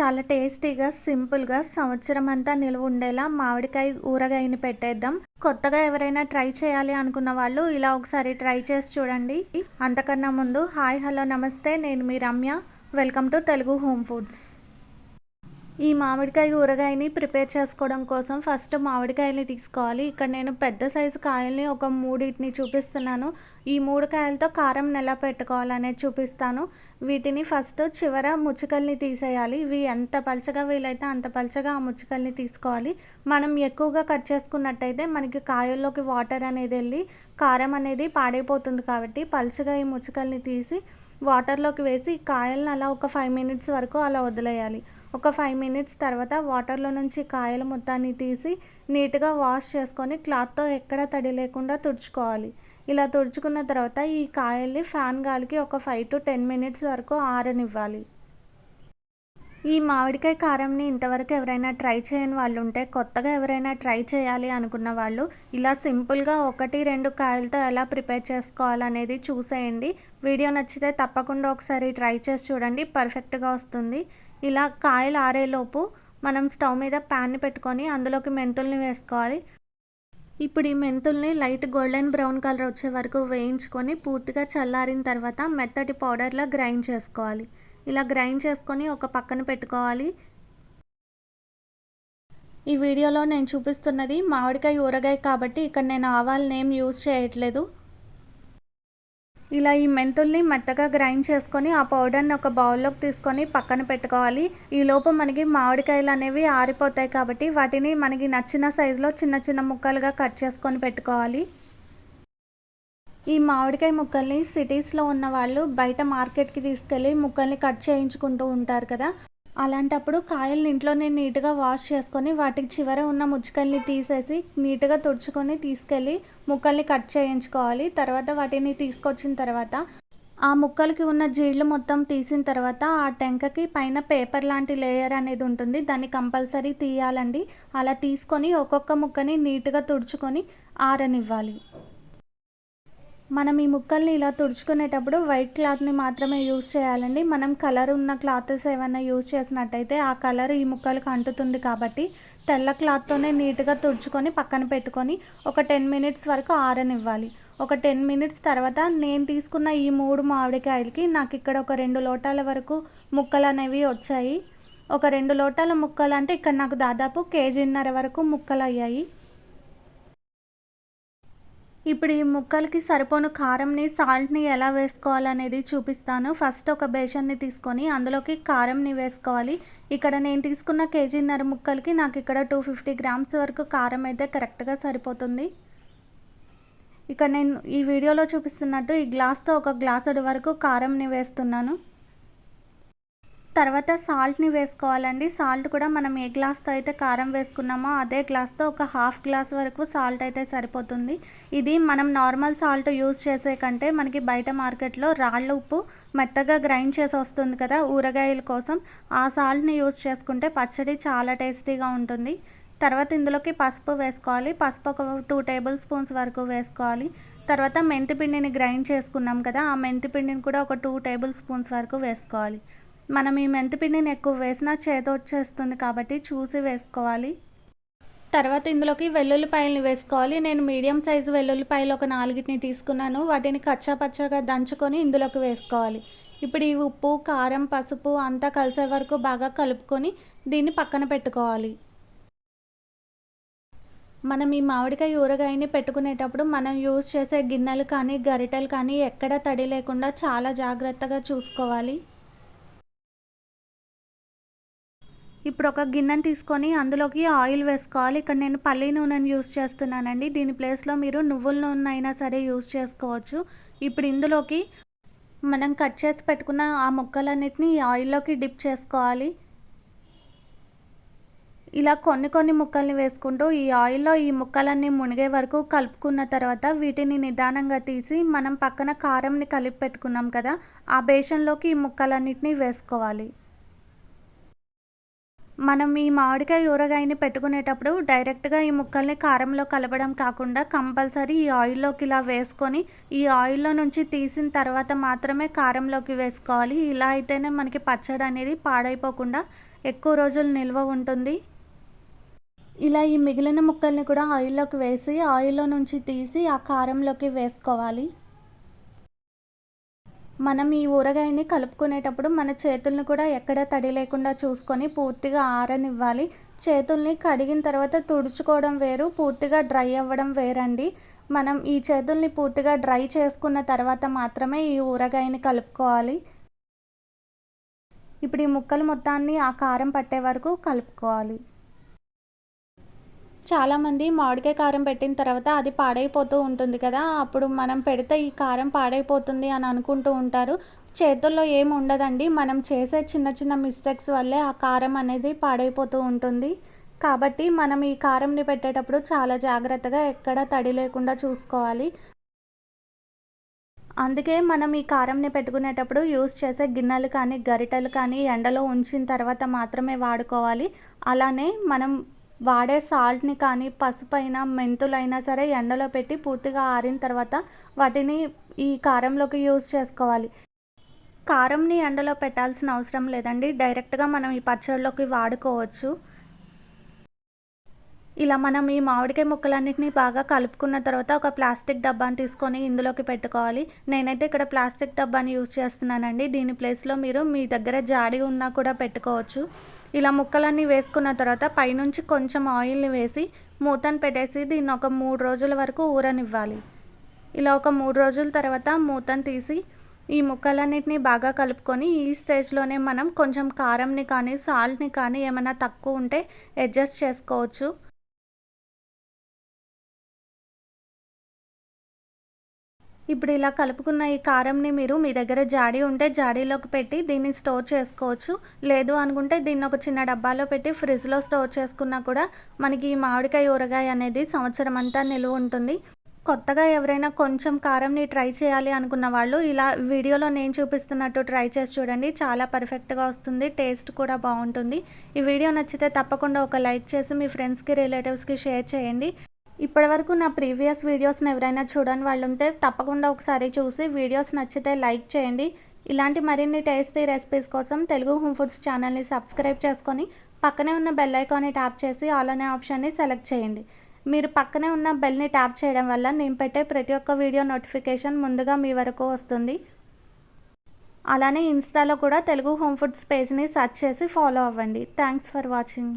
చాలా టేస్టీగా సింపుల్గా సంవత్సరం అంతా నిలువ ఉండేలా మామిడికాయ ఊరగాయని పెట్టేద్దాం. కొత్తగా ఎవరైనా ట్రై చేయాలి అనుకున్న వాళ్ళు ఇలా ఒకసారి ట్రై చేసి చూడండి. అంతకన్నా ముందు హాయ్ హలో నమస్తే. నేను మీ Ramya. Welcome to Telugu home foods. ఈ మామిడికాయ ఊరగాయని ప్రిపేర్ చేసుకోవడం కోసం ఫస్ట్ మామిడికాయల్ని తీసుకోవాలి. ఇక్కడ నేను పెద్ద సైజు కాయల్ని ఒక మూడింటిని చూపిస్తున్నాను. ఈ మూడు కాయలతో కారం ఎలా పెట్టుకోవాలనేది చూపిస్తాను. వీటిని ఫస్ట్ చివర ముచ్చుకల్ని తీసేయాలి. ఇవి ఎంత పలచగా వీలైతే అంత పలచగా ఆ ముచ్చుకల్ని తీసుకోవాలి. మనం ఎక్కువగా కట్ చేసుకున్నట్టయితే మనకి కాయల్లోకి వాటర్ అనేది వెళ్ళి కారం అనేది పాడైపోతుంది కాబట్టి పలచగా ఈ ముచ్చుకల్ని తీసి వాటర్లోకి వేసి కాయలను అలా ఒక ఫైవ్ మినిట్స్ వరకు అలా వదిలేయాలి. ఒక ఫైవ్ మినిట్స్ తర్వాత వాటర్లో నుంచి కాయల మొత్తాన్ని తీసి నీట్గా వాష్ చేసుకొని క్లాత్తో ఎక్కడ తడి లేకుండా తుడుచుకోవాలి. ఇలా తుడుచుకున్న తర్వాత ఈ కాయల్ని ఫ్యాన్ గాలికి ఒక ఫైవ్ టు టెన్ మినిట్స్ వరకు ఆరనివ్వాలి. ఈ మామిడికాయ కారంని ఇంతవరకు ఎవరైనా ట్రై చేయని వాళ్ళు ఉంటే కొత్తగా ఎవరైనా ట్రై చేయాలి అనుకున్న వాళ్ళు ఇలా సింపుల్గా ఒకటి రెండు కాయలతో ఎలా ప్రిపేర్ చేసుకోవాలనేది చూసేయండి. వీడియో నచ్చితే తప్పకుండా ఒకసారి ట్రై చేసి చూడండి పర్ఫెక్ట్గా వస్తుంది. ఇలా కాయలు ఆరేలోపు మనం స్టవ్ మీద ప్యాన్ని పెట్టుకొని అందులోకి మెంతుల్ని వేసుకోవాలి. ఇప్పుడు ఈ మెంతుల్ని లైట్ గోల్డెన్ బ్రౌన్ కలర్ వచ్చే వరకు వేయించుకొని పూర్తిగా చల్లారిన తర్వాత మెత్తటి పౌడర్లా గ్రైండ్ చేసుకోవాలి. ఇలా గ్రైండ్ చేసుకొని ఒక పక్కన పెట్టుకోవాలి. ఈ వీడియోలో నేను చూపిస్తున్నది మామిడికాయ ఊరగాయ కాబట్టి ఇక్కడ నేను ఆవాల నేమ్ యూజ్ చేయట్లేదు. ఇలా ఈ మెంతుల్ని మెత్తగా గ్రైండ్ చేసుకొని ఆ పౌడర్ని ఒక బౌల్లోకి తీసుకొని పక్కన పెట్టుకోవాలి. ఈ లోపు మనకి మామిడికాయలు అనేవి ఆరిపోతాయి కాబట్టి వాటిని మనకి నచ్చిన సైజులో చిన్న చిన్న ముక్కలుగా కట్ చేసుకొని పెట్టుకోవాలి. ఈ మామిడికాయ ముక్కల్ని సిటీస్లో ఉన్న వాళ్ళు బయట మార్కెట్కి తీసుకెళ్ళి ముక్కల్ని కట్ చేయించుకుంటూ ఉంటారు కదా. అలాంటప్పుడు కాయల్ని ఇంట్లోనే నీట్గా వాష్ చేసుకొని వాటికి చివర ఉన్న ముచ్చుకల్ని తీసేసి నీట్గా తుడుచుకొని తీసుకెళ్ళి ముక్కల్ని కట్ చేయించుకోవాలి. తర్వాత వాటిని తీసుకొచ్చిన తర్వాత ఆ ముక్కలకి ఉన్న జీళ్ళు మొత్తం తీసిన తర్వాత ఆ టెంకకి పైన పేపర్ లాంటి లేయర్ అనేది ఉంటుంది. దాన్ని కంపల్సరీ తీయాలండి. అలా తీసుకొని ఒక్కొక్క ముక్కని నీట్గా తుడుచుకొని ఆరనివ్వాలి. మనం ఈ ముక్కల్ని ఇలా తుడుచుకునేటప్పుడు వైట్ క్లాత్ని మాత్రమే యూజ్ చేయాలండి. మనం కలర్ ఉన్న క్లాత్స్ ఏమైనా యూజ్ చేసినట్టయితే ఆ కలర్ ఈ ముక్కలకు అంటుతుంది కాబట్టి తెల్ల క్లాత్తోనే నీట్గా తుడుచుకొని పక్కన పెట్టుకొని ఒక టెన్ మినిట్స్ వరకు ఆరనివ్వాలి. ఒక టెన్ మినిట్స్ తర్వాత నేను తీసుకున్న ఈ మూడు మామిడికాయలకి నాకు ఇక్కడ ఒక రెండు లోటాల వరకు ముక్కలు అనేవి వచ్చాయి. ఒక రెండు లోటాల ముక్కలు అంటే ఇక్కడ నాకు దాదాపు కేజీన్నర వరకు ముక్కలు అయ్యాయి. ఇప్పుడు ఈ ముక్కలకి సరిపోను కారంని సాల్ట్ని ఎలా వేసుకోవాలనేది చూపిస్తాను. ఫస్ట్ ఒక బేషన్ని తీసుకొని అందులోకి కారంని వేసుకోవాలి. ఇక్కడ నేను తీసుకున్న కేజీన్నర ముక్కలకి నాకు ఇక్కడ టూ ఫిఫ్టీ గ్రామ్స్ వరకు కారం అయితే కరెక్ట్గా సరిపోతుంది. ఇక్కడ నేను ఈ వీడియోలో చూపిస్తున్నట్టు ఈ గ్లాస్తో ఒక గ్లాసుడు వరకు కారంని వేస్తున్నాను. తర్వాత సాల్ట్ని వేసుకోవాలండి. సాల్ట్ కూడా మనం ఏ గ్లాస్తో అయితే కారం వేసుకున్నామో అదే గ్లాస్తో ఒక హాఫ్ గ్లాస్ వరకు సాల్ట్ అయితే సరిపోతుంది. ఇది మనం నార్మల్ సాల్ట్ యూజ్ చేసే కంటే మనకి బయట మార్కెట్లో రాళ్ళ ఉప్పు మెత్తగా గ్రైండ్ చేసి వస్తుంది కదా ఊరగాయల కోసం. ఆ సాల్ట్ని యూజ్ చేసుకుంటే పచ్చడి చాలా టేస్టీగా ఉంటుంది. తర్వాత ఇందులోకి పసుపు వేసుకోవాలి. పసుపు ఒక టూ టేబుల్ స్పూన్స్ వరకు వేసుకోవాలి. తర్వాత మెంతిపిండిని గ్రైండ్ చేసుకున్నాం కదా ఆ మెంతిపిండిని కూడా ఒక టూ టేబుల్ స్పూన్స్ వరకు వేసుకోవాలి. మనం ఈ మెంతిపిండిని ఎక్కువ వేసినా చేత వచ్చేస్తుంది కాబట్టి చూసి వేసుకోవాలి. తర్వాత ఇందులోకి వెల్లుల్లిపాయలని వేసుకోవాలి. నేను మీడియం సైజు వెల్లుల్లిపాయలు ఒక నాలుగిటిని తీసుకున్నాను. వాటిని కచ్చా పచ్చగా దంచుకొని ఇందులోకి వేసుకోవాలి. ఇప్పుడు ఈ ఉప్పు కారం పసుపు అంతా కలిసే వరకు బాగా కలుపుకొని దీన్ని పక్కన పెట్టుకోవాలి. మనం ఈ మామిడికాయ ఊరగాయని పెట్టుకునేటప్పుడు మనం యూజ్ చేసే గిన్నెలు కానీ గరిటెలు కానీ ఎక్కడ తడి లేకుండా చాలా జాగ్రత్తగా చూసుకోవాలి. ఇప్పుడు ఒక గిన్నెను తీసుకొని అందులోకి ఆయిల్ వేసుకోవాలి. ఇక్కడ నేను పల్లి నూనెను యూస్ చేస్తున్నానండి. దీని ప్లేస్లో మీరు నువ్వుల నూనె అయినా సరే యూస్ చేసుకోవచ్చు. ఇప్పుడు ఇందులోకి మనం కట్ చేసి పెట్టుకున్న ఆ ముక్కలన్నిటిని ఈ ఆయిల్లోకి డిప్ చేసుకోవాలి. ఇలా కొన్ని కొన్ని ముక్కల్ని వేసుకుంటూ ఈ ఆయిల్లో ఈ ముక్కలన్నీ మునిగే వరకు కలుపుకున్న తర్వాత వీటిని నిదానంగా తీసి మనం పక్కన కారంని కలిపి పెట్టుకున్నాం కదా ఆ బేషన్లోకి ఈ ముక్కలన్నిటిని వేసుకోవాలి. మనం ఈ మామిడికాయ ఊరగాయని పెట్టుకునేటప్పుడు డైరెక్ట్గా ఈ ముక్కల్ని కారంలో కలపడం కాకుండా కంపల్సరీ ఈ ఆయిల్లోకి ఇలా వేసుకొని ఈ ఆయిల్లో నుంచి తీసిన తర్వాత మాత్రమే కారంలోకి వేసుకోవాలి. ఇలా అయితేనే మనకి పచ్చడి అనేది పాడైపోకుండా ఎక్కువ రోజులు నిల్వ ఉంటుంది. ఇలా ఈ మిగిలిన ముక్కల్ని కూడా ఆయిల్లోకి వేసి ఆయిల్లో నుంచి తీసి ఆ కారంలోకి వేసుకోవాలి. మనం ఈ ఊరగాయని కలుపుకునేటప్పుడు మన చేతుల్ని కూడా ఎక్కడ తడి లేకుండా చూసుకొని పూర్తిగా ఆరనివ్వాలి. చేతుల్ని కడిగిన తర్వాత తుడుచుకోవడం వేరు పూర్తిగా డ్రై అవ్వడం వేరండి. మనం ఈ చేతుల్ని పూర్తిగా డ్రై చేసుకున్న తర్వాత మాత్రమే ఈ ఊరగాయని కలుపుకోవాలి. ఇప్పుడు ఈ ముక్కలు మొత్తాన్ని ఆ కారం పట్టే వరకు కలుపుకోవాలి. చాలామంది మామిడికాయ కారం పెట్టిన తర్వాత అది పాడైపోతూ ఉంటుంది కదా అప్పుడు మనం పెడితే ఈ కారం పాడైపోతుంది అని అనుకుంటూ ఉంటారు. చేతుల్లో ఏమి ఉండదండి మనం చేసే చిన్న చిన్న మిస్టేక్స్ వల్లే ఆ కారం అనేది పాడైపోతూ ఉంటుంది. కాబట్టి మనం ఈ కారంని పెట్టేటప్పుడు చాలా జాగ్రత్తగా ఎక్కడ తడి లేకుండా చూసుకోవాలి. అందుకే మనం ఈ కారంని పెట్టుకునేటప్పుడు యూస్ చేసే గిన్నెలు కానీ గరిటెలు కానీ ఎండలో ఉంచిన తర్వాత మాత్రమే వాడుకోవాలి. అలానే మనం వాడే సాల్ట్ని కానీ పసుపైన మెంతులైనా సరే ఎండలో పెట్టి పూర్తిగా ఆరిన తర్వాత వాటిని ఈ కారంలోకి యూజ్ చేసుకోవాలి. కారంని ఎండలో పెట్టాల్సిన అవసరం లేదండి. డైరెక్ట్గా మనం ఈ పచ్చళ్ళలోకి వాడుకోవచ్చు. ఇలా మనం ఈ మామిడికాయ ముక్కలన్నింటినీ బాగా కలుపుకున్న తర్వాత ఒక ప్లాస్టిక్ డబ్బాని తీసుకొని ఇందులోకి పెట్టుకోవాలి. నేనైతే ఇక్కడ ప్లాస్టిక్ డబ్బాని యూజ్ చేస్తున్నానండి. దీని ప్లేస్లో మీరు మీ దగ్గర జాడి ఉన్నా కూడా పెట్టుకోవచ్చు. ఇలా ముక్కలన్నీ వేసుకున్న తర్వాత పైనుంచి కొంచెం ఆయిల్ని వేసి మూతను పెట్టేసి దీన్ని ఒక మూడు రోజుల వరకు ఊరనివ్వాలి. ఇలా ఒక మూడు రోజుల తర్వాత మూతను తీసి ఈ ముక్కలన్నిటిని బాగా కలుపుకొని ఈ స్టేజ్లోనే మనం కొంచెం కారంని కానీ సాల్ట్ని కానీ ఏమైనా తక్కువ ఉంటే అడ్జస్ట్ చేసుకోవచ్చు. ఇప్పుడు ఇలా కలుపుకున్న ఈ కారంని మీరు మీ దగ్గర జాడీ ఉంటే జాడీలోకి పెట్టి దీన్ని స్టోర్ చేసుకోవచ్చు. లేదు అనుకుంటే దీన్ని ఒక చిన్న డబ్బాలో పెట్టి ఫ్రిడ్జ్లో స్టోర్ చేసుకున్నా కూడా మనకి ఈ మామిడికాయ ఊరగాయ అనేది సంవత్సరం అంతా నిలువ ఉంటుంది. కొత్తగా ఎవరైనా కొంచెం కారంని ట్రై చేయాలి అనుకున్న వాళ్ళు ఇలా వీడియోలో నేను చూపిస్తున్నట్టు ట్రై చేసి చూడండి. చాలా పర్ఫెక్ట్గా వస్తుంది టేస్ట్ కూడా బాగుంటుంది. ఈ వీడియో నచ్చితే తప్పకుండా ఒక లైక్ చేసి మీ ఫ్రెండ్స్కి రిలేటివ్స్కి షేర్ చేయండి. ఇప్పటివరకు నా ప్రీవియస్ వీడియోస్ని ఎవరైనా చూడని వాళ్ళు ఉంటే తప్పకుండా ఒకసారి చూసి వీడియోస్ నచ్చితే లైక్ చేయండి. ఇలాంటి మరిన్ని టేస్టీ రెసిపీస్ కోసం తెలుగు హోమ్ ఫుడ్స్ ఛానల్ని సబ్స్క్రైబ్ చేసుకొని పక్కనే ఉన్న బెల్ ఐకాన్ని ట్యాప్ చేసి ఆల్ అనే ఆప్షన్ని సెలెక్ట్ చేయండి. మీరు పక్కనే ఉన్న బెల్ని ట్యాప్ చేయడం వల్ల నేను పెట్టే ప్రతి ఒక్క వీడియో నోటిఫికేషన్ ముందుగా మీ వరకు వస్తుంది. అలానే ఇన్స్టాలో కూడా తెలుగు హోమ్ ఫుడ్స్ పేజ్ని సెర్చ్ చేసి ఫాలో అవ్వండి. Thanks for watching.